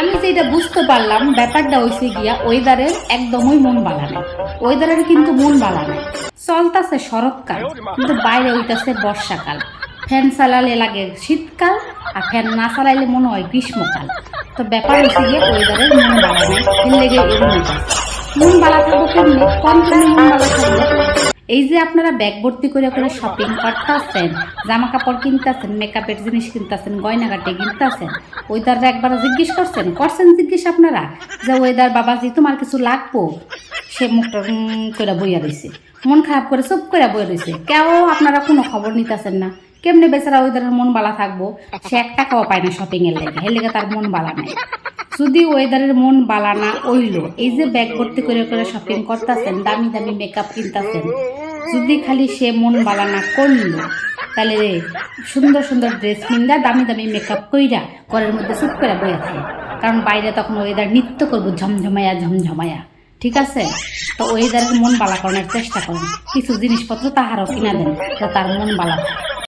আমি যেটা বুঝতে পারলাম, ব্যাপারটা হয়েছে গিয়া ওয়েদারের একদমই মন বালা নেই ওয়েদারের কিন্তু মন বালা নেই চলতাছে শরৎকাল, কিন্তু বাইরে হইতাছে বর্ষাকাল। ফ্যান চালালে লাগে শীতকাল, আর ফ্যান না চালাইলে মনে হয় গ্রীষ্মকাল। তো ব্যাপার হয়েছে গিয়ে ওয়েদারের মন নেই এর লেগে এরকম মন বালা থাকব কেমনি? কম মন থাকব? এই যে আপনারা ব্যাগ ভর্তি করে করে শপিং করতেছেন জামা কাপড় কিনতেছেন মেকআপের জিনিস কিনতেছেন গয়নাগাটি কিনতেছেন ওয়েদাররা একবার জিজ্ঞেস করছেন করছেন জিজ্ঞেস আপনারা যে ওয়েদার বাবাজি তোমার কিছু লাগবো? সে মুখটা করে বইয়া রয়েছে মন খারাপ করে চুপ করে বইয়া রয়েছে কেউ আপনারা কোনো খবর নিতেছেন না। কেমনে বেচারা ওয়েদারের মন বালা থাকব? সে এক টাকাও পায় না শপিং এর লেগে। এর লেগে তার মন বালা নেই। যদি ওয়েদারের মন বালা না ওইল এই যে ব্যাগ ভর্তি করে করে শপিং করতেছেন দামি দামি মেকআপ কিনতেছেন যদি খালি সে মন বালা না করল, তাহলে সুন্দর সুন্দর ড্রেস কিনলা দামি দামি মেকআপ কইরা, ঘরের মধ্যে চুপ করে বয়ে থাকে। কারণ বাইরে তখন ওয়েদার নৃত্য করব, ঝমঝমায়া ঝমঝমায়া। ঠিক আছে? তো ওয়েদারের মন বালা করানোর চেষ্টা করুন কিছু জিনিসপত্র তাহারও কিনা দেন তার মন বালা